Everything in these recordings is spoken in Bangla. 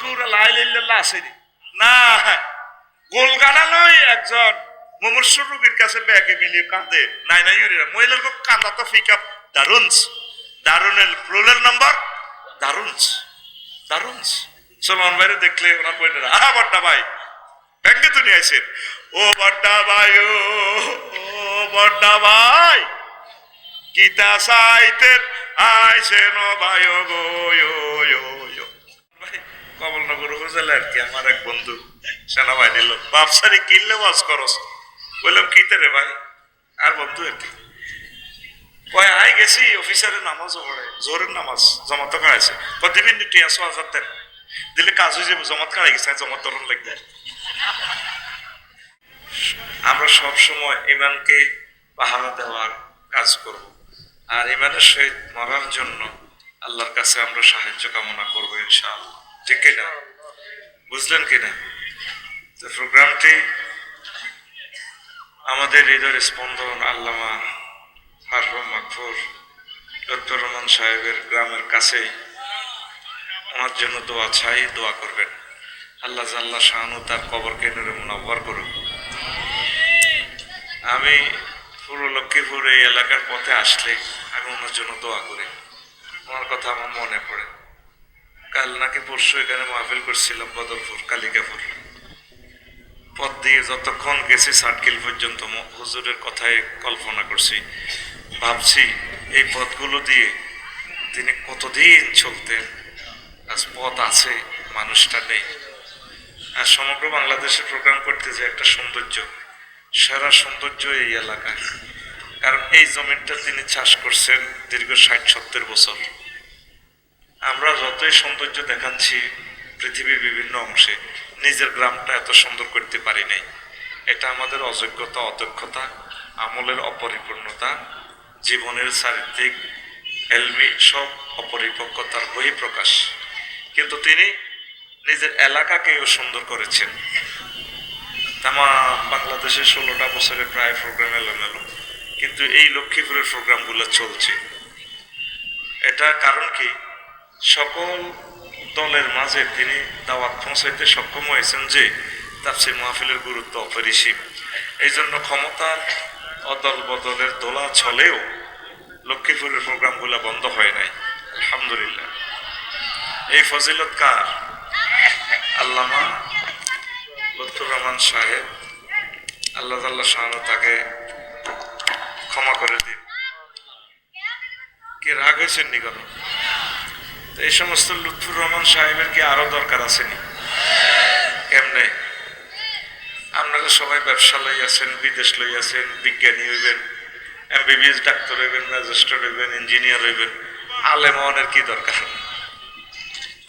পুরা লাইল্লাহ আসেনি। না গোলগালা নয় একজন। মুমূর্ষ রোগীর কাছে ব্যাগে মিলিয়ে কাঁদে। নাই নাই, ইউরিয়া। মহিলার কান্দা তো, ফিক আপ দারুনস দারুনের প্লোলের নাম্বার দারুনস দারুনস সলমান ভাইরে দেখলে ওনার বইনেরা আহা, বড্ডা ভাই ব্যাংকে তো নিয়ে ও বড্ডা ভাই, ও বড্ডা ভাই গীতা সাইতের আইসেন ভাই, ও গো কমলনগর উপজেলা আর কি, আমার এক বন্ধু সেনাবাহিনীর লোক। বাপসারি কিনলে বললাম রে ভাই? আর বন্ধু আর কি। কয়, আই গেছি, অফিসারের নামাজও পড়ে জোরের নামাজ আসো দিলে কাজ হয়ে যাবে, জমাত করাই গেছে জমাত তরুণ লাগবে। আমরা সব সময় ইমানকে পাহারা দেওয়ার কাজ করব। আর ইমানের সহিত মরার জন্য আল্লাহর কাছে আমরা সাহায্য কামনা করব ইনশাআল্লাহ। ঠিক কিনা বুঝলেন কিনা? তো প্রোগ্রামটি আমাদের হৃদয়ের স্পন্দন আল্লামা মারহুম মাকফুর, ডক্টর রহমান সাহেবের গ্রামের কাছেই ওনার জন্য দোয়া চাই, দোয়া করবেন। আল্লাহ জাল্লা শাহানু তার কবরকে নুরে মুনাব্বর করুন আমি পুরো লক্ষ্মীপুর এই এলাকার পথে আসলে আমি ওনার জন্য দোয়া করি। ওনার কথা আমার মনে পড়ে। কাল নাকি পরশু এখানে মাহফিল করছিলাম বদরপুর, কালিকাপুর। পথ দিয়ে যতক্ষণ গেছি সার্কিল পর্যন্ত হুজুরের কথাই কল্পনা করছি। ভাবছি এই পথগুলো দিয়ে তিনি কতদিন চলতেন, আজ পথ আছে, মানুষটা নেই। আর সমগ্র বাংলাদেশে প্রোগ্রাম করতে যে একটা সৌন্দর্য, সেরা সৌন্দর্য এই এলাকায় কারণ এই জমিনটা তিনি চাষ করছেন দীর্ঘ ষাট সত্তর বছর। আমরা যতই সৌন্দর্য দেখাচ্ছি পৃথিবীর বিভিন্ন অংশে, নিজের গ্রামটা এত সুন্দর করতে পারি নাই। এটা আমাদের অযোগ্যতা, অদক্ষতা, আমলের অপরিপূর্ণতা, জীবনের চারিত্রিক এলমি সব অপরিপক্কতার বহিঃপ্রকাশ কিন্তু তিনি নিজের এলাকাকেও সুন্দর করেছেন। তামা বাংলাদেশে ষোলোটা বছরে প্রায় প্রোগ্রাম এলোমেলো। কিন্তু এই লক্ষ্মীপুরের প্রোগ্রামগুলো চলছে। এটা কারণ কি? সকল দলের মাঝে তিনি দাওয়াত পৌঁছাইতে সক্ষম হয়েছেন যে তাফসির মাহফিলের গুরুত্ব অপরিসীম। এই জন্য ক্ষমতার অদল বদলের দোলা ছলেও লক্ষ্মীপুরের প্রোগ্রামগুলো বন্ধ হয় নাই। আলহামদুলিল্লাহ। এই ফজিলত কার? আল্লামা লুৎফুর রহমান সাহেব। আল্লাহ তাল্লাহ শাহান তাকে ক্ষমা করে দিন। কি রাগ হয়েছেন নি কেন? তো এই সমস্ত লুৎফুর রহমান সাহেবের কি আরও দরকার আসেনি কেমনে? আপনারা সবাই ব্যবসা লই আছেন, বিদেশ লই আছেন, বিজ্ঞানী হইবেন, এমবিবিএস ডাক্তার হইবেন, ম্যাজিস্ট্রেট হইবেন, ইঞ্জিনিয়ার হইবেন, আলেম হওয়ানের কি দরকার?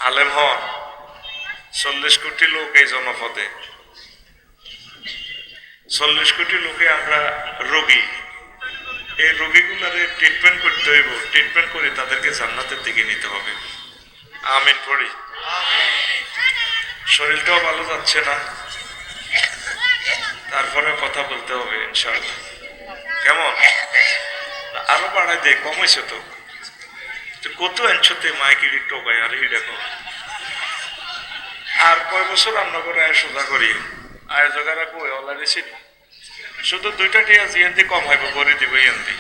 আলেম হন, চল্লিশ কোটি লোক এই জনপদে। চল্লিশ কোটি লোকে আমরা রোগী। এই রোগীগুলারে ট্রিটমেন্ট করতে হইব ট্রিটমেন্ট করে তাদেরকে জান্নাতের দিকে নিতে হবে। আমিন পড়ি। শরীরটাও ভালো যাচ্ছে না। তারপরে কথা বলতে হবে, ইনশাআল্লাহ। কেমন? আরও বাড়াই দে কমাইছে তো। কত আনছতে মাইকে টোকাই আর হিডা কর আর কয় বছর রান্না করে আয় সোজা করি? আয়োজকেরা কই? অলরেডি ছিল। শুধু দুইটা টিয়া জিয়ান্তি কম হইব করে দিব ইয়ান্তি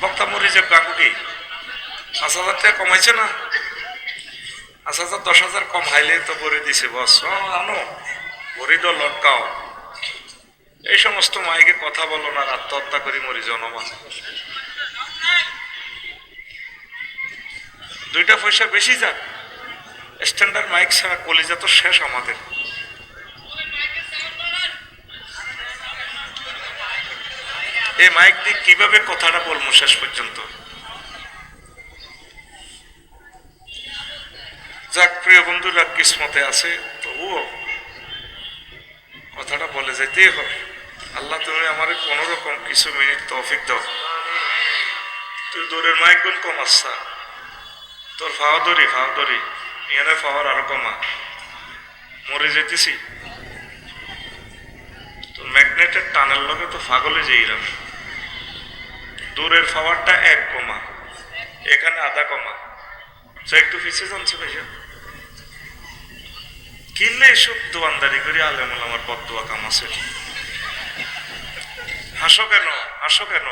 বক্তা মরি যে কাকুটি পাঁচ হাজার টাকা কমাইছে না? পাঁচ হাজার, দশ হাজার কম হাইলে তো করে দিছে, বস। আনো। ভরি তো লটকাও। এই সমস্ত মাইকে কথা বলো না, আত্মহত্যা করি মরি জনমান দুইটা পয়সা বেশি যাক। স্ট্যান্ডার্ড মাইক ছাড়া কলিজা তো শেষ আমাদের। এই মাইক দিয়ে কীভাবে কথাটা বলব শেষ পর্যন্ত? যাক, প্রিয় বন্ধুরা, কিসমতে আছে, তবুও কথাটা বলে যেতেই হবে। আল্লাহ তুমি আমার কোন রকম কিছু মিনিট তৌফিক দাও। তুই দূরের মাইক গুণ কম আসছা তোর ফাওয়া ধরি ফাওয়া ধরি ইয়ানে ফাওয়ার আরও কমা। মরে যেতেছি। তোর ম্যাগনেটের টানের লগে তো ফাগলে যেইরাম দূরের ফাওয়ারটা এক কমা। এখানে আধা কমা। একটু পিছিয়ে জানছে ভাইয়া। কিনলে এসব দোয়ানদারি করি, আলেমুল আমার বদুয়া কাম আছে। হাসো কেন? হাসো কেন?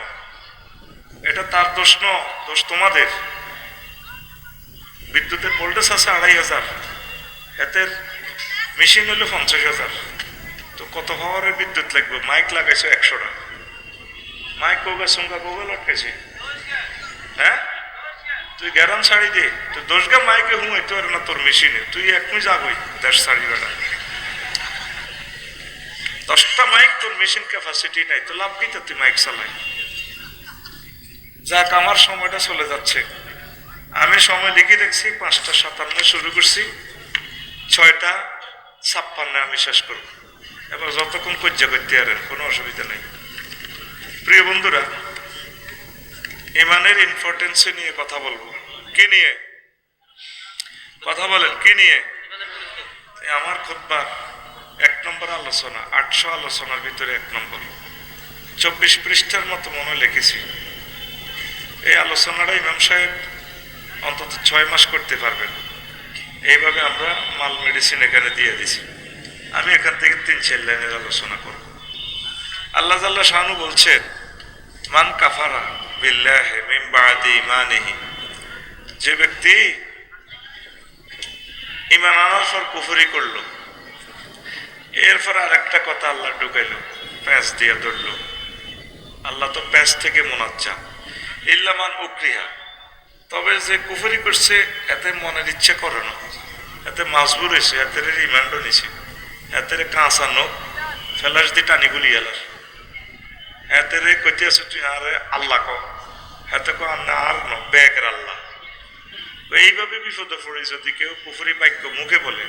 এটা তার দোষ ন, দোষ তোমাদের। বিদ্যুতের ভোল্টেজ আছে আড়াই হাজার। এতের মেশিন হলো পঞ্চাশ হাজার। তো কত পাওয়ারের বিদ্যুৎ লাগবে? মাইক লাগাইছো একশোটা। মাইক কোগা সঙ্গা কোগা লটকাইছে হ্যাঁ? তুই গ্যারান শাড়ি দে। তুই দোষগা মাইকে হুঁ এতে পারে না, তোর মেশিনে। তুই এখনই যাবই দেশ শাড়ি বেড়া দশটা মাইক তোর মেশিন ক্যাপাসিটি নাই, তো লাভ কি তো তুই মাইক চালাই? যাক, আমার সময়টা চলে যাচ্ছে। আমি সময় লিখে দেখছি, পাঁচটা সাতান্ন শুরু করছি। ছয়টা ছাপ্পান্নে আমি শেষ করব। এবার যতক্ষণ কজ্জা করতে পারেন কোনো অসুবিধা নেই। প্রিয় বন্ধুরা, ইমানের ইম্পর্টেন্সে নিয়ে কথা বলব। কি নিয়ে? কথা বলেন, কি নিয়ে? আমার খুতবা এক নম্বর আলোচনা, আটশো আলোচনার ভিতরে এক নম্বর। চব্বিশ পৃষ্ঠার মতো মনে লিখেছি। এই আলোচনাটা ইমাম সাহেব অন্তত ছয় মাস করতে পারবেন। এইভাবে আমরা মাল মেডিসিন এখানে দিয়ে দিছি। আমি এখান থেকে তিন চার লাইনের আলোচনা করব। আল্লাহ জাল্লাহ শাহানু বলছেন মান কাফারা বিল্লাহে মিন বাদি ইমানিহি যে ব্যক্তি ইমান আনার পর কুফরি করল, এরপর আর একটা কথা আল্লাহ ঢুকাইলো, প্যাঁচ দিয়ে ধরলো। আল্লাহ তো প্যাঁচ থেকে মোনাচ্চা ইল্লামান উক্রিহা। তবে যে কুফুরি করছে, এতে মনের ইচ্ছে করে না। এতে মাজবুর হয়েছে এতে রিমান্ডও নিছে। এতে কাঁচা নোক ফেলাস দি টানি গুলি এলার এতে রে কইতে তুই আরে আল্লাহ ক এতে কো না আর আল্লাহ। এইভাবে বিপদে পড়ে যদি কেউ কুফরি বাক্য মুখে বলে,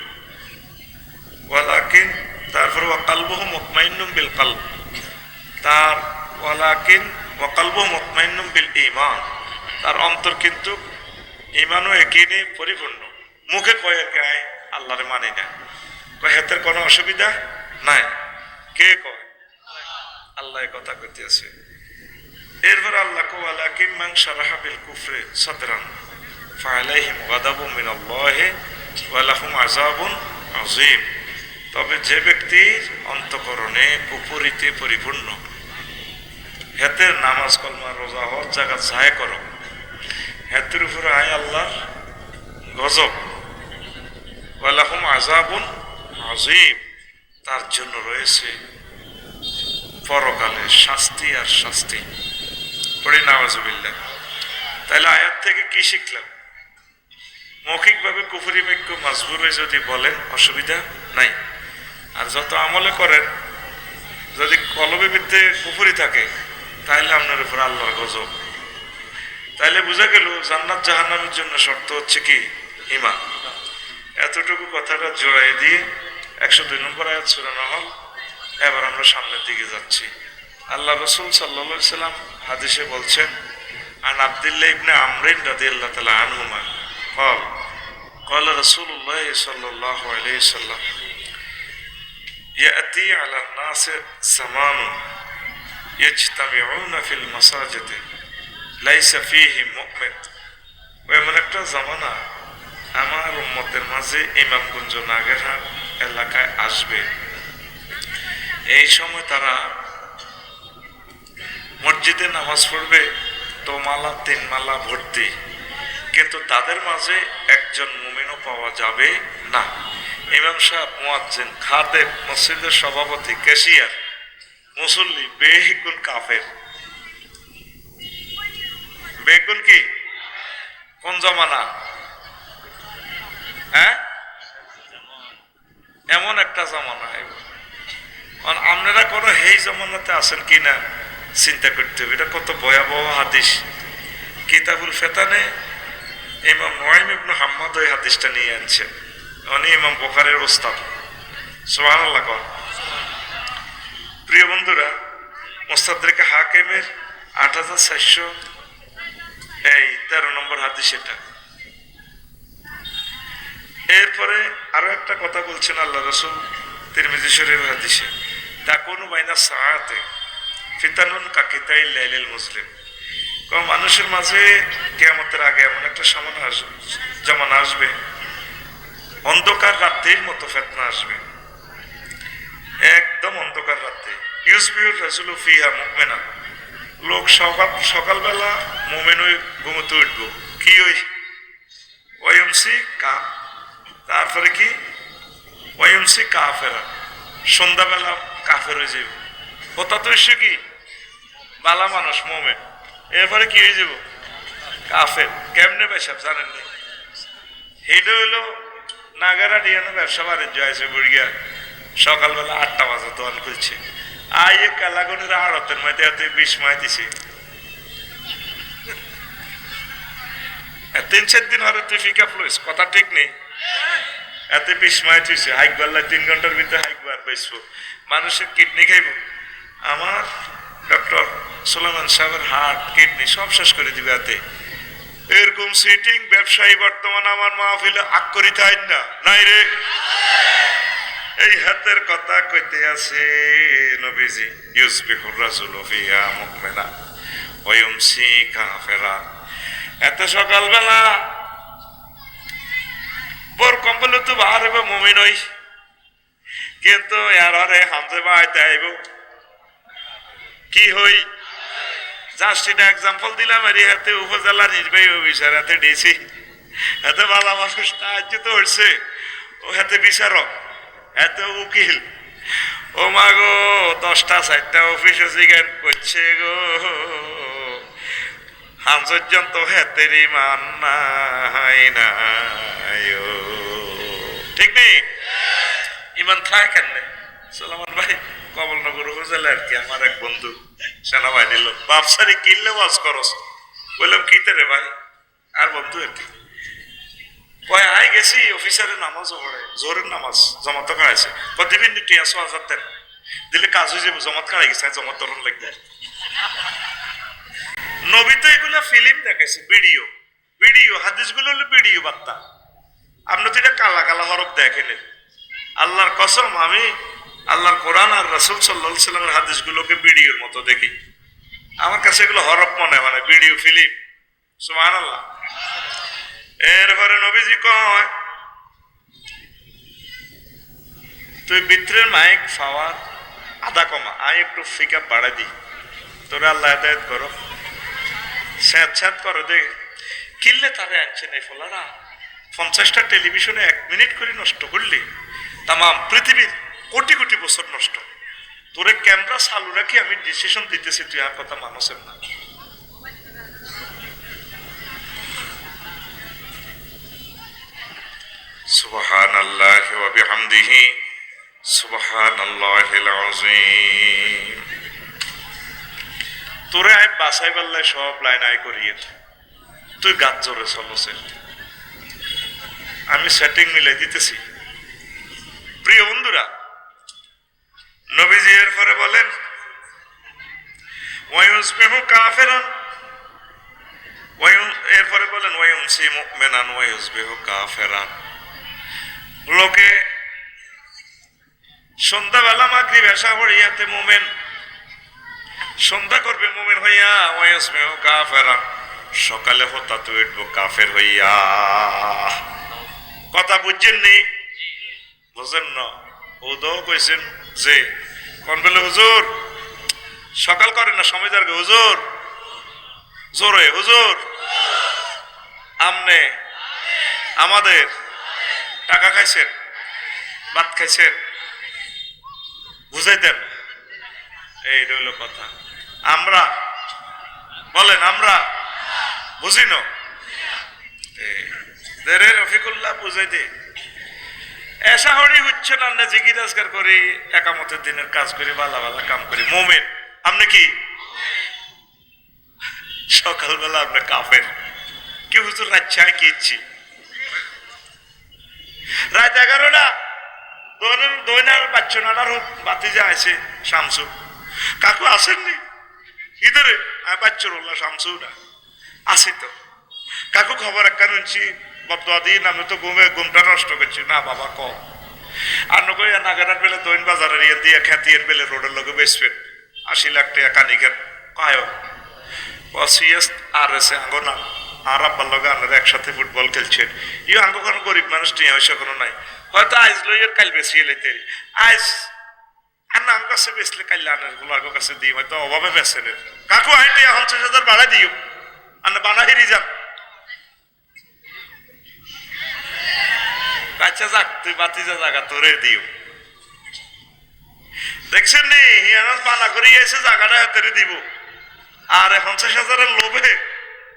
ওয়ালাকিন তারপর ওয়াকালবহ মতমাইন্নুম বিল কালব। তার ওয়ালাকিন ওয়াকালবহ মতমাইন্নুম বিল ইমান তার অন্তর কিন্তু ইমানও একিনে পরিপূর্ণ। মুখে কয়ে গায় আল্লাহরে মানি না। হেতের কোনো অসুবিধা নাই। কে কয়? আল্লাহ কথা কইতেছে এরপর আল্লাহ কো ওয়ালাকিন মান শারাহা বিল কুফরে সাদরান ফালাইহিম গাদাবু মিনাল্লাহি ওয়া লাহুম আযাবুন আযীম। তবে যে ব্যক্তির অন্তকরণে কুপুরিতে পরিপূর্ণ হেতের নামাজ, কলমা, রোজা হজ জায়গা চায় করো, হেতের উপরে আয় আল্লাহর গজব। ওয়ালাহুম আজাবুন আজিব তার জন্য রয়েছে পরকালে শাস্তি আর শাস্তি। পড়ি নাওয়াজবিল্লা তাহলে আয়াত থেকে কি শিখলাম? মৌখিকভাবে কুফুরি বাক্য মাজবুর হয়ে যদি বলেন, অসুবিধা নাই। আর যত আমলে করেন, যদি কলবে কুফুরি থাকে, তাহলে আপনার উপর আল্লাহর গজব। তাইলে বোঝা গেল, জান্নাত জাহান্নামের জন্য শর্ত হচ্ছে কি? ইমান এতটুকু কথাটা জোড়াই দিয়ে একশো দুই নম্বর আয়াত শুরানো হল এবার আমরা সামনের দিকে যাচ্ছি আল্লাহ রসুল সাল্লা সাল্লাম হাদিসে বলছেন আন আবদুল্লাহ ইবনে আমরিন রাদিয়াল্লাহু তাআলা আনহুমা قال قال رسول الله صلى الله عليه وسلم يأتي على الناس زمان يجتمعون في المساجد ليس فيه مؤمن এমন একটা জামানা আমার উম্মতের মাঝে ইমামগঞ্জ নাগেরহাট এলাকায় আসবে এই সময় তারা মসজিদে নামাজ পড়বে তো মালা, তিন মালা ভর্তি। কিন্তু তাদের মাঝে একজন মুমিনও পাওয়া যাবে না। ইমাম সাহেব, মুয়াজ্জিন খাদেব মসজিদের সভাপতি, ক্যাশিয়ার, মুসল্লি বেগুন কাফের। বেগুন কি? কোন জমানা? হ্যাঁ? এমন একটা জমানা আপনারা কোনো হেই জমানাতে আছেন কি না? চিন্তা করতে হবে। এটা কত ভয়াবহ হাদিস। কিতাবুল ফেতানে ইমাম নোয়াইম ইবনু হাম্মদ ওই হাদিসটা নিয়ে আনছেন উনি ইমাম বোখারের ওস্তাদ। সোহান আল্লাহ প্রিয় বন্ধুরা মোস্তাদরিকা হাকিমের আট হাজার চারশো, এই তেরো নম্বর হাদিস এটা। এরপরে আরও একটা কথা বলছেন আল্লাহ রসুল তিরমিজি শরীফ হাদিসে। তা বাইনা সাহাতে ফিতানুন কাকিতাই লাইলিল মুসলিম। কারণ মানুষের মাঝে কেয়ামতের আগে এমন একটা সামান আসবে জমান আসবে। অন্ধকার রাত্রির মতো ফেতনা আসবে। একদম অন্ধকার রাত্রে। ইউসবিউর রাসুল ফিহা মুকমেনা লোক সকাল, সকালবেলা মোমেন ঘুমোতে উঠবো। কি ওই? ওয়মসি কা, তারপরে কি? ওয়মসি কা ফেরা সন্ধ্যাবেলা কাফের হয়ে যাইব। ওটা তো এসে কি? বালা মানুষ, মোমেন। এরপরে কি হয়ে যাব কাফের। কেমনে পেশাব জানেন না হইল নাগারা ডিয়ানো ব্যবসা বাণিজ্য আছে বুড়িয়া সকালবেলা আটটা বাজে দোয়ান খুলছে। আইয়ে কালাগনের আড়তের মধ্যে এত বিষ মাই দিছে। তিন চার দিন হরে তুই ফিকা ফ্লুইস, কথা ঠিক নেই। এত বিষ মাই তুইছে হাইক বাল্লা তিন ঘণ্টার ভিতরে হাইক বার বেসবো মানুষের কিডনি খাইব। আমার ডক্টর সোলামান সাহেবের হার্ট কিডনি সব শেষ করে দিবে এতে এরকম সিটিং ব্যবসায়ী বর্তমান আমার মাহফিলে আক্ষরিত আইন না। নাই রে। এই হাতের কথা কইতে আছে নবীজি, ইউসবিহুর রাসূল ফিহা মুকমিনা ওয়া ইউমসি কাফিরা। এত সকালবেলা বর কম্বল তো বাহার হবে মুমিন হই। কিন্তু এর হরে হামজে বাড়াইতে আইব কি হই? এটা এক্সাম্পল দিলাম, আর হাতে উপজেলা নির্বাহী অফিসার হাতে ডিসি হাতে ভালো মানুষ সাহায্য তো হচ্ছে ও হাতে বিচারক, এত উকিল। ও মা গো দশটা চারটা অফিস জিজ্ঞান করছে গো। হামসর্জন তো হাতের ইমান নাই, ও। ঠিক নেই? ইমান থাকে কেন সালামান ভাই, কমলনগর উপজেলা আর কি, আমার এক বন্ধু সেনাবাহিনীর লোক। বাপসারি কিনলে বাস করস বললাম কিতে রে ভাই? আর বন্ধু আর কি। কয়, আই গেছি অফিসারের নামাজও পড়ে জোরের নামাজ, জমাত খাড়াইছে প্রতিদিন টিয়া ছ হাজার দেন। দিলে কাজ হয়ে যাবে, জমাত খাড়াই গেছে, জমাত তরণ লাগবে। নবী তো এগুলো ফিল্ম দেখাইছে ভিডিও ভিডিও হাদিসগুলো হলো ভিডিও বার্তা। আপনি তো এটা কালা কালা হরফ দেখেন। আল্লাহর কসম, আমি আল্লাহর কোরআন আর রসুল সাল্লাহ সাল্লামের হাদিসগুলোকে ভিডিওর মতো দেখি। আমার কাছে এগুলো হরফ মনে হয় না, ভিডিও, ফিল্ম। সুমান আল্লাহ এরপরে নবীজি কয়, তুই বিত্রের মাইক ফাওয়ার আধা কমা, আই একটু ফিকা বাড়াই দি। তোরা আল্লাহ হেদায়ত করো। স্যাঁত স্যাঁত করো দে। কিনলে তারে আনছে নেই ফলারা। পঞ্চাশটা টেলিভিশনে এক মিনিট করে নষ্ট করলি। তাম পৃথিবীর কোটি কোটি বছর নষ্ট। তোরে ক্যামেরা চালু রাখি আমি ডিসিশন দিতেছি, তুই আর কথা মানুষের না। আল্লাহ ওয়া বিহামদিহি সুবহান আল্লাহিল আযীম। তোরে আই বাসাই পাল্লাই সব লাইন আই করিয়ে তুই গাছ জোরে চলছে। আমি সেটিং মিলাই দিতেছি। প্রিয় বন্ধুরা, নবীজি এর পরে বলেন, ওয়ায়ুসবিহু কাফিরান। এরপরে বলেন, ওয়ায়ুমসি মুমিনান, ওয়ায়ুসবিহু কাফিরান। লোকে সন্ধ্যাবেলা মাগরিব এসা হইয়াতে মোমেন, সন্ধ্যা করবে মোমেন হইয়া, ওয়ায়ুসবিহু কাফিরান। সকালে হতা তো উঠবো কাফের হইয়া। কথা বুঝছেন নি? বুঝেন না ওদাও কইছেন যে, কোন বলে, হুজুর, সকাল করেন না, সময় যার হুজুর, জোরে, হুজুর, আমনে, আমাদের, টাকা খাইছেন, ভাত খাইছেন বুঝাই দেন এই রইল কথা। আমরা, বলেন, আমরা বুঝি না রফিকুল্লাহ বুঝাই দে এসা হরি হচ্ছে না আমরা জিগি রোজগার করি, একামতের দিনের কাজ করি, বালা বালা কাম করি। মোমেন, আপনি কি? সকালবেলা আপনি কাফের। কি হুজুর, রাত ছায় কি ইচ্ছি? রাত এগারোটা দৈনার বাচ্চনাটার বাতি যা আছে, শামসু। কাকু আসেননি? ইদারে বাচ্চর উল্লাহ শামসু না আসে তো। কাকু খবর একটা শুনছি বদয়া দিন আমি তো ঘুমে ঘুমটা নষ্ট করছি। না বাবা, ক? আর নকই নাগারার বেলে দৈন বাজারের ইয়ে দিয়ে খ্যাতিয়ের বেলে রোডের লগে বেসবেন আশি লাখ টাকা কানিকের। কায়? সিএস আর এসে আঙ্গো নাম আর আব্বার লগে আপনারা একসাথে ফুটবল খেলছেন ইউ আঙ্গ কোনো গরিব মানুষ টিয়া পয়সা কোনো নাই। হয়তো আইজ লইয়ের কাল বেশি এলাইতে আইজ আর নাম কাছে বেচলে কাল আনেরগুলার কাছে দিই। হয়তো অভাবে বেচে নেন কাকু হাইটে পঞ্চাশ হাজার বাড়া দিও। আর বানা হেরি যান। কাচ্চা যাক, তুই বাতি যা জায়গা তোরে দিও। দেখছেন নি বানা করে এসে জায়গাটা হাতে দিব। আর পঞ্চাশ হাজারের লোভে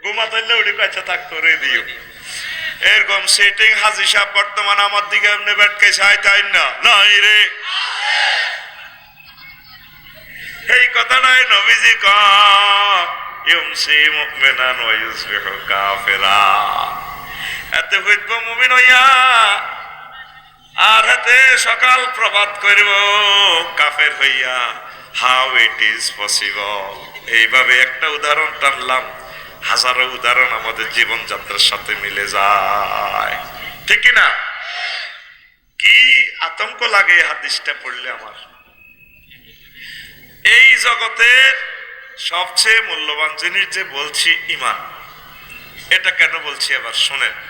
ঘুমাতাইলে ওটি কাচ্চা থাক, তোরে দিও। এরকম সেটিং হাজি সাহেব বর্তমান আমার দিকে এমনি ব্যাটকে চাই তাই না। নাই রে। এই কথাটাই নবীজি কন ইউমসি মুমিনান ওয়া ইউসবিহু কাফিরা। এতে হইব মুমিন হইয়া আর হাতে সকাল প্রভাত করিব, কাফের হইয়া। হাউ ইট ইজ পসিবল এইভাবে একটা উদাহরণ টানলাম, হাজারো উদাহরণ আমাদের জীবনযাত্রার সাথে মিলে যায়। ঠিক না কি আতঙ্ক লাগে হাদিসটা পড়লে আমার? এই জগতের সবচেয়ে মূল্যবান জিনিস যে বলছি, ইমান, এটা কেন বলছি? আবার শোনেন।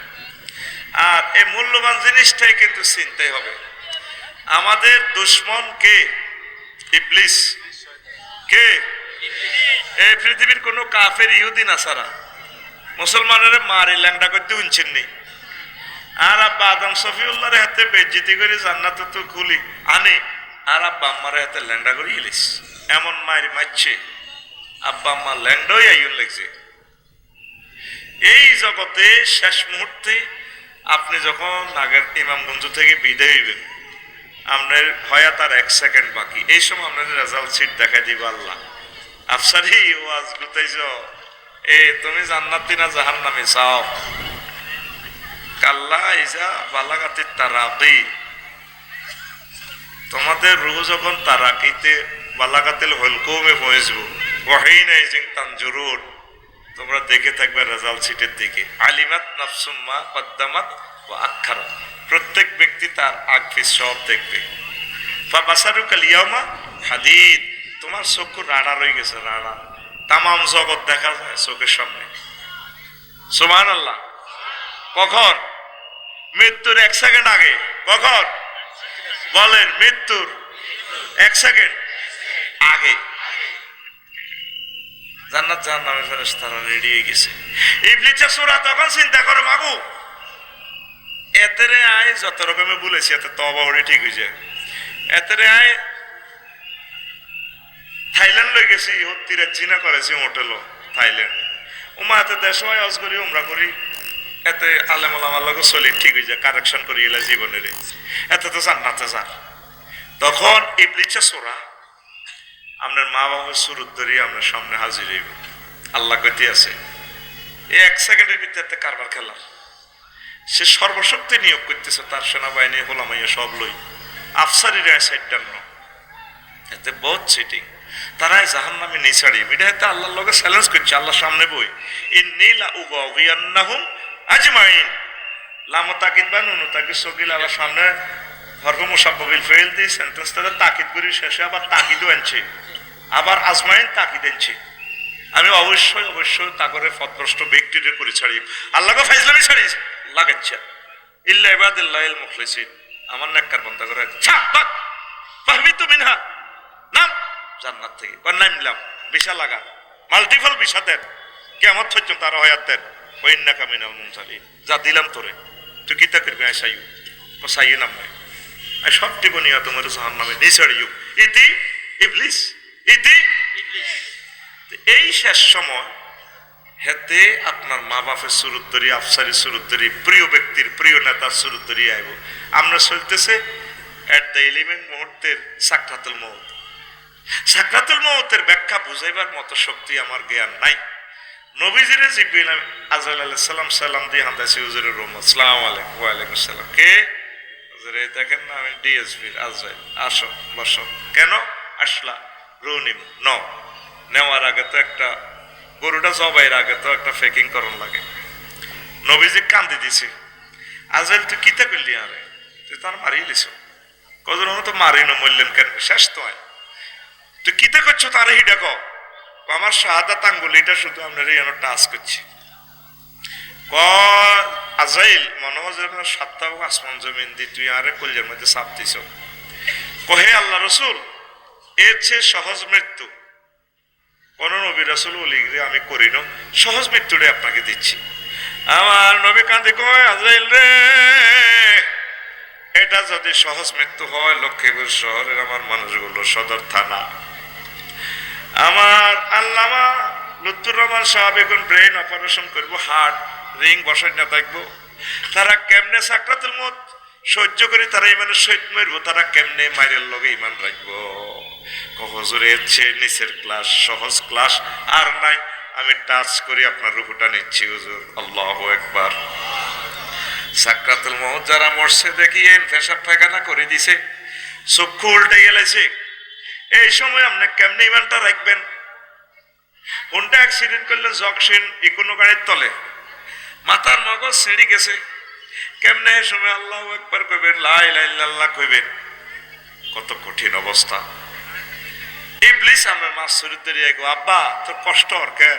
আর এই মূল্যবান জিনিসটাই কিন্তু চিনতেই হবে। আমাদের দুশ্মন কে? ইবলিস। কে? এই পৃথিবীর কোনো কাফের ইহুদিন আসারা মুসলমানের মারি ল্যাংডা করতে উনছেন নি আর আব্বা আদম সফিউল্লাহর হাতে বেজ্জিতি করে জান্নাত তো খুলি, আনে। আর আব্বা আম্মার হাতে ল্যাংডা করে ইলিস এমন মায়ের মারছে। আব্বা আম্মা ল্যাংডাই আইন লাগছে। এই জগতে শেষ মুহূর্তে আপনি যখন আগের ইমামগঞ্জ থেকে বিদায় হইবেন, আপনার হয়া তার এক সেকেন্ড বাকি। এই সময় আপনার রেজাল্ট সিট দেখা দিব আল্লাহ। আফসারি, ওয়াজ গুতাইছ। এ, তুমি জান্নাতি না জাহান নামে চাও। কাল্লা ইজা বালাগাতি তারাকি তোমাদের রুহ যখন তারাকিতে বালাগাতিল হলকৌমে পৌঁছব ওয়াহিন আইজিং তানজুরুন। তোমরা দেখে থাকবে রেজাল্ট সিটের দিকে। আলিমাত নাফসুম্মা কদ্দামাত ও আক্ষারা প্রত্যেক ব্যক্তি তার আগ সব দেখবে। বা বাসারু কালিয়ামা হাদিদ। তোমার চক্ষু রাড়া রয়ে গেছে, রাড়া। তামাম জগৎ দেখা যায় চোখের সামনে। সুমান আল্লাহ কখন? মৃত্যুর এক সেকেন্ড আগে। কখন? বলেন, মৃত্যুর এক সেকেন্ড আগে। জান্নাত জাহান নামে ফেরেস তারা রেডি হয়ে গেছে। ইবলিচা সোরা তখন চিন্তা করে, মাগু, এতেরে আয়, যত রকমের বলেছি এতে তবা ওরে ঠিক হয়ে যায়। এতেরে আয়, থাইল্যান্ড লই গেছি হত্তিরে জিনা করেছি হোটেলও থাইল্যান্ড। উমা, এতে দেশ হয় অজ করি, উমরা করি। এতে আলেম আমার লগে চলি, ঠিক হয়ে যায় কারেকশন করি, এলা জীবনের। এতে তো জান্নাতে যান তখন ইবলিচা সোরা আপনার মা বাবার সুরত ধরি আপনার সামনে হাজির হইব। আল্লাহ গতি আছে এই এক সেকেন্ডের ভিতরে কারবার খেলার সে সর্বশক্তি নিয়োগ করতেছে, তার সেনাবাহিনী, হোলামাইয়া সব লই। আফসারি রায় সাইডান্ন এতে বহুত সিটিং তারাই জাহান নামে নিছাড়ি এটা হয়তো আল্লাহর লগে চ্যালেঞ্জ করছে আল্লাহ সামনে বই। এই নীলা উবাহুম আজমাইন। লামো তাকিদ বা নুনু তাকিদ সকিল আল্লাহ সামনে হরফ মুসাব্বিল ফেল দিয়ে সেন্টেন্স তাদের তাকিদ করি শেষে আবার তাকিদও আনছে। আবার আজমাইন তাকিদ আনছে আমি অবশ্যই অবশ্যই তা করে পথভ্রষ্ট ব্যক্তিদের করে ছাড়ি। আল্লাহকে ফাইজলামি ছাড়িয়েছে লাগাচ্ছে ইল্লা ইবাদিল্লাহ মুখলিসিন আমার নাক্কার বন্ধ করে ছাক বাক পাহবি তুমি না নাম। জান্নাত থেকে। কর নাম নিলাম। বিশা লাগা। মাল্টিপল বিশা দেন। কেমন থইছ তার হয়াত দেন। ওই না কামিনাল মুমসালি যা দিলাম তোরে। তুই কিতা করবি? আয় সাইউ ও সাইয়ে নাম নাই সব জীবনিয়া তোমার জাহান নামে নিছাড়িও ইতি ইবলিস। ইতি এই শেষ সময় হেতে আপনার মা বাপের সুরত ধরি আফসারি সুরত ধরি প্রিয় ব্যক্তির, প্রিয় নেতার সুরত ধরি আইব। আমরা চলতেছে এট দ্য এলিমেন্ট মুহূর্তের সাকরাতুল মৌত সাকরাতুল মহতের ব্যাখ্যা বুঝাইবার মতো শক্তি আমার জ্ঞান নাই। নবীজিরে জিব্রিল আজরাইল আলাইহিস সালাম সালাম দিয়ে হান্দাসি হুজুরের রুম আসসালামু আলাইকুম, ওয়া আলাইকুম আসসালাম। কে? হুজুরে দেখেন না আমি ডিএসপি আজরাইল আসো, বসো। কেন? আসলা। রুনিম ন নেওয়ার আগে তো একটা, গরুটা জবাইয়ের আগে তো একটা ফেকিং করন লাগে। নবীজি কান্দি দিছে। আজরাইল তুই কিতা করলি আরে? তুই তার মারিয়ে লিছ কজন তো মারি না মরলেন কেন? শেষ তো হয়। তুই কিতা করছ তারে হিডা কো আমার শাহাদাত আঙ্গুলিটা শুধু আপনার এই টাচ করছি। ক আজাইল মনে হয় সাতটা আসমান জমিন দি তুই আরে কল্যাণ মধ্যে চাপ দিছ। কহে আল্লাহ রসুল এর চেয়ে সহজ মৃত্যু। কোন নবী রসুল উলিগরে আমি করি না। সহজ মৃত্যুটাই আপনাকে দিচ্ছি। আমার নবী কান্দি কয় রে, এটা যদি সহজ মৃত্যু হয়, লক্ষ্মীপুর শহরের আমার মানুষগুলো সদর থানা। আমার আল্লামা লুত্তুর রহমান সাহেব এখন ব্রেন অপারেশন করব, হার্ট রিং বসাই না থাকব তারা কেমনে সাকরাতুল মত সহ্য করে, তারা ইমানের সহিত মারবো, তারা কেমনে মায়ের লগে ইমান রাখব? হজুরের চেয়ে নিচের ক্লাস, সহজ ক্লাস, আর নাই। আমি টাচ করি আপনার রুহুটা নিচ্ছি, হুজুর। আল্লাহ একবার। সাকরাতুল মহত যারা মরছে দেখিয়ে পেশাব পায়খানা করে দিছে, চক্ষু উল্টে গেলেছে এই সময় আপনি কেমনে ইমানটা রাখবেন? কোনটা অ্যাক্সিডেন্ট করলে জকসিন ইকোনো গাড়ির তলে। মাথার মগজ ছিঁড়ি গেছে। কেমনে সময় আল্লাহ একবার কইবেন লাই লাইল্লাহ কইবেন? কত কঠিন অবস্থা। ইবলিস আমার মাছ শরীর ধরে গো আব্বা তোর কষ্ট আর কে?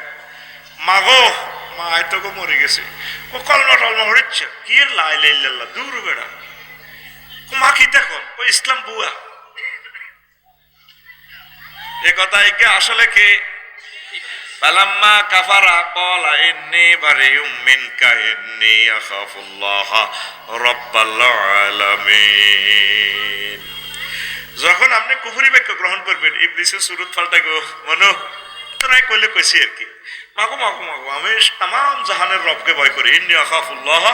মাগো, মা হয়তো গো মরে গেছে। ও কলমা টলমা হরিচ্ছে কি লাই লাইল্লাহ দূর বেড়া। মা কি দেখুন ও ইসলাম বুয়া এ কথা একে আসলে কে? ফালাম্মা কাফারা ক্বালা ইন্নী বারিউম মিনকা, ইন্নী আখাফুল্লাহ রাব্বাল আলামিন। যখন আপনি কুফরি বাক্য গ্রহণ করবেন ইবলিসের সুরত পাল্টা গো মনো তোরাই কইলে কইছি আর কি মাগো মাগো মাগো আমি তাম জাহানের রবকে ভয় করি ইন্নী আখাফুল্লাহ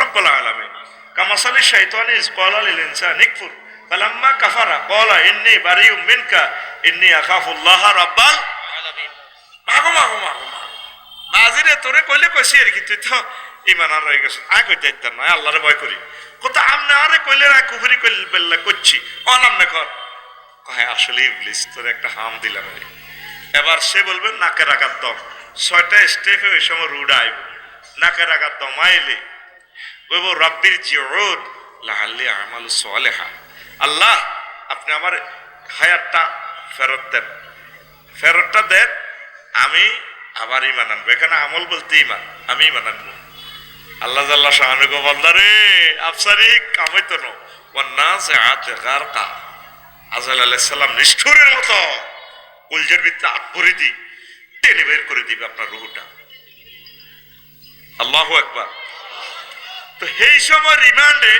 রাব্বাল আলামিন কামাসালি শাইতানি ইজ ক্বালা লিল ইনসানি ইকফুর ফালাম্মা কাফারা ক্বালা ইন্নী বারিউম মিনকা ইন্নী আখাফুল্লাহ রাব্বাল মাগো মাগো মাগো মাগো নাজিরে তোরে কইলে কইছি আর কি তুই তো ইমান আর রয়ে গেছ আয় কইতে ইত্যার নয় আল্লাহরে ভয় করি কত আমনে আরে কইলে না, কুফরি কইলে বেল্লা করছি, অনামনে কর। কহে, আসলে ইবলিস তোর একটা হাম দিলাম রে এবার সে বলবে, নাকের আঘাত দম। ছয়টা স্টেপে ওই সময় রুড আইব। নাকের আঘাত দম, আইলে। কইব, রব্বির জিউদ, লাহাল্লি আমাল সালেহা। আল্লাহ, আপনি আমার হায়াতটা ফেরত দেন। ফেরতটা দেন, আমি আবার ইমান আনব। এখানে আমল বলতে ইমান আমি ইমান আনব। আল্লাহ জাল্লাহ শাহানুগো বললা রে আফসারি কামাই তো না। সে হাত গার কা আজাল আলাইসাল্লাম নিষ্ঠুরের মতো উলজের ভিত্তি আট ভরে দি, টেনে বের করে দিবে আপনার রুহুটা। আল্লাহ একবার তো সেই সময় রিমান্ডে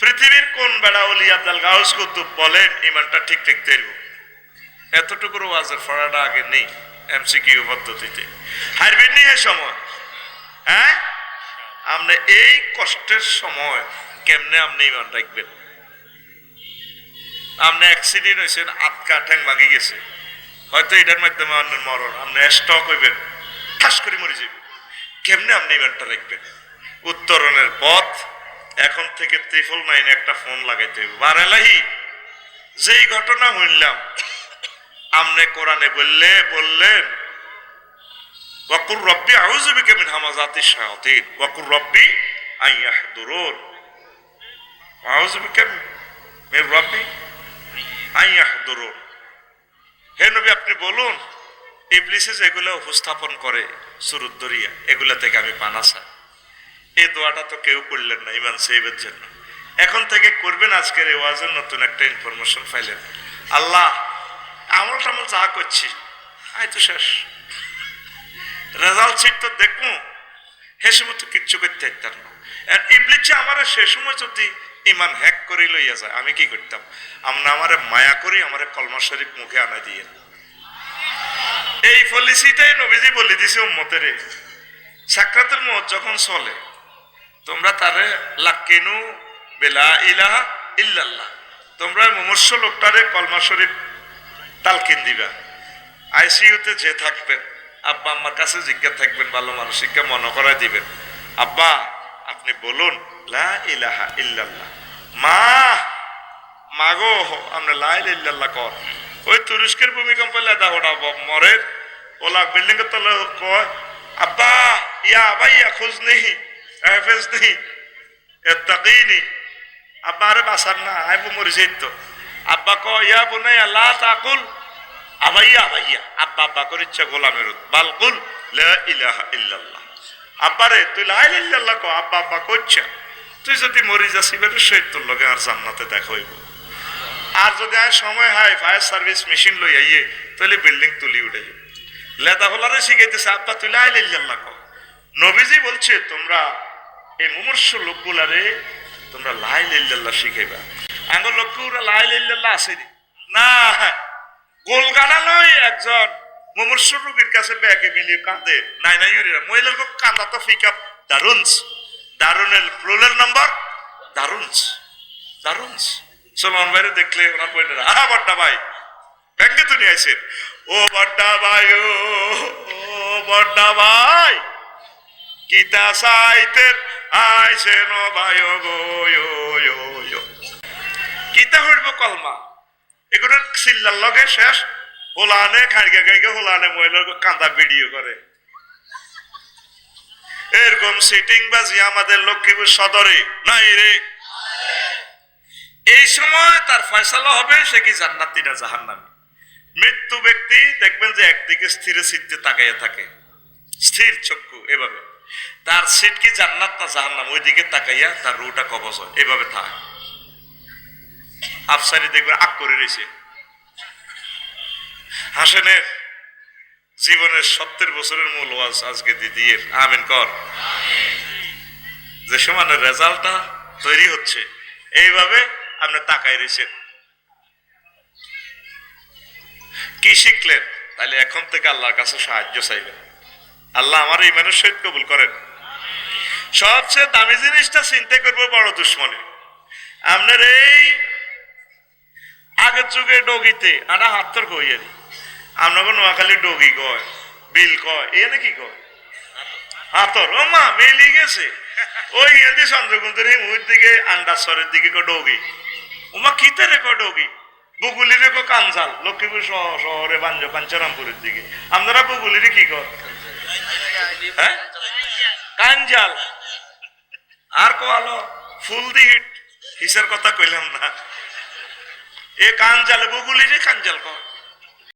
পৃথিবীর কোন বেড়া অলি আব্দাল গাউস কুতুব বলেন, ইমানটা ঠিক ঠিক দেখব এতটুকু ওয়াজের ফড়াটা আগে নেই, এমসিকিউ পদ্ধতিতে। হারবেন নি সময়? হ্যাঁ? আপনি এই কষ্টের সময় কেমনে আপনি ইমান রাখবেন? আপনি অ্যাক্সিডেন্ট হয়েছেন আটকা ঠ্যাং ভাঙি গেছে। হয়তো এটার মাধ্যমে আপনার মরণ, আপনি স্টক হইবেন, ঠাস করে মরে যাবেন কেমনে আপনি ইমানটা রাখবেন? উত্তরণের পথ, এখন থেকে ত্রিফল নাইনে একটা ফোন লাগাইতে হইব। বারেলাহি যেই ঘটনা হইলাম আমনে কোরআনে বললে, বললেন ওয়াকুর রব্বি আউযু বিকা মিন হামাজাতি শায়াতিন। ওয়াকুর রব্বি আন ইয়াহদুরুন। আউযু বিকা মিন রব্বি আন ইয়াহদুরুন। হে নবী, আপনি বলুন, ইবলিসে যেগুলো উপস্থাপন করে সুরুদ্দরিয়া, এগুলা থেকে আমি পানা চাই এই দোয়াটা তো কেউ করলেন না ইমান সাহেবের জন্য। এখন থেকে করবেন, আজকের এই ওয়াজের নতুন একটা ইনফরমেশন পাইলেন আল্লাহ আমল টামল যা করছি, আয় তো শেষ। রেজাল্ট শিট তো দেখব সে সময় তো কিচ্ছু করতে পারতাম না। আর ইবলিচ্ছে আমার সে সময় যদি ইমান হ্যাক করে লইয়া যায়, আমি কি করতাম? আমরা আমারে মায়া করি, আমারে কলমা শরীফ মুখে আনা দিয়ে। এই পলিসিটাই নবীজি বলে দিছে উম্মতেরে। সাক্ষাতের মত যখন চলে, তোমরা তারে লাক্কিনু বেলা ইলাহা ইল্লাল্লাহ। তোমরা মুমূর্ষ লোকটারে কলমা শরীফ তালকিন দিবা। আইসিইউতে যে থাকবেন আব্বা আমার কাছে জিজ্ঞা থাকবেন, ভালো মানসিককে মনে করাই দিবেন। আব্বা, আপনি বলুন, লা ইলাহা ইল্লাল্লাহ। মা, মাগো, আমরা লা ইলাহা ইল্লাল্লাহ কর। ওই তুরস্কের ভূমিকম্প লেদা ওটা মরের ওলা বিল্ডিং এর তলে কয়, আব্বা, ইয়া আবাইয়া খোঁজ নেই, হেফেজ নেই এত্তাকিনি আব্বা, আরে বাসার না, আইবো মরে যাই তো আব্বা ক ইয়া বুনাইয়া, লা তাকুল। আবাইয়া আবাইয়া আব্বা আব্বা করে ইচ্ছা গোলামের বালকুল ইলাহা ইল্লাল্লাহ। আব্বারে, তুই লাই লাইল্লাহ কো আব্বা আব্বা করছে তুই যদি মরি যাসি বেরে শহীদ তোর লগে আর জান্নাতে দেখা আর যদি আর সময় হয়, ফায়ার সার্ভিস মেশিন লই আইয়ে, তাহলে বিল্ডিং তুলি উঠে যাবে লেদা হলারে শিখাইতেছে, আব্বা, তুই লাই লাইল্লাহ কো নবীজি বলছে, তোমরা এই মুমূর্ষ লোকগুলারে তোমরা লাই লাইল্লাহ শিখাইবা। আঙ্গ লোকগুলা লাই লাইল্লাহ আছে নি। না গোলগাড়া একজন মুমূর্ষ রোগীর কাছে ব্যাগে মিলিয়ে কাঁদে নাই নাই মহিলার কান্দা তো ফিক আপ। দারুনস দারুনের প্লুরাল নাম্বার দারুনস দারুনস সলমান ভাইরে দেখলে ওনার পয়েন্টের আহা বড্ডা ভাই ব্যাংকে তো নিয়ে ও বড্ডা ভাই ও বড্ডা ভাই গীতা সাইতের আইসেন ভাই ও গো। গীতা হইব কলমা। এগুলো সিল্লার লগে শেষ। হোলানে, খাইগে খাইগে হোলানে মহিলার কান্দা ভিডিও করে। এরকম সিটিং বাজি আমাদের লক্ষ্মীপুর সদরে। নাই রে। এই সময় তার ফয়সালা হবে, সে কি জান্নাতি না জাহান্নামী? মৃত্যু ব্যক্তি দেখবেন যে একদিকে স্থিরে সিদ্ধে তাকাইয়া থাকে। স্থির চক্ষু, এভাবে। তার সিট কি জান্নাত না জাহান্নাম? ওইদিকে তাকাইয়া তার রুটা কবজ এভাবে থাকে। আফসারি দেখবেন আগ করে রয়েছে। হাসেনের জীবনের সত্তর বছরের মূল ওয়াজ আজকে দিদির আমিন, কর। যে সমানের রেজাল্টটা তৈরি হচ্ছে, এইভাবে আপনি তাকাই রয়েছেন। কি শিখলেন? তাহলে এখন থেকে আল্লাহর কাছে সাহায্য চাইবেন। আল্লাহ আমার ইমানের সহিত কবুল করেন। সবচেয়ে দামি জিনিসটা চিন্তা করব বড় দুশ্মনে আপনার এই আগের যুগে ডগিতে, আটা হাত্তর কইয়ারি আপনাকে নোয়াখালী ডগি কয়, বিল কয় এনে কি কয়? হাতর, ও মা মেলি গেছে। ওই এদি চন্দ্রকুন্দের এই মুহুর দিকে আন্ডাসরের দিকে কো ডগি। ওমা কিতে রে কো ডগি? বুগুলি রে কাঞ্জাল, লক্ষ্মীপুর শহ- শহরে বাঞ্জ পাঞ্চরামপুরের দিকে। আপনারা বুগুলিরে কি কয়? হ্যাঁ? কাঞ্জাল। আর কো আলো? ফুল দি হিট, হিসের কথা কইলাম না। এ কাঞ্জাল বুগুলি রে কাঞ্জাল কয়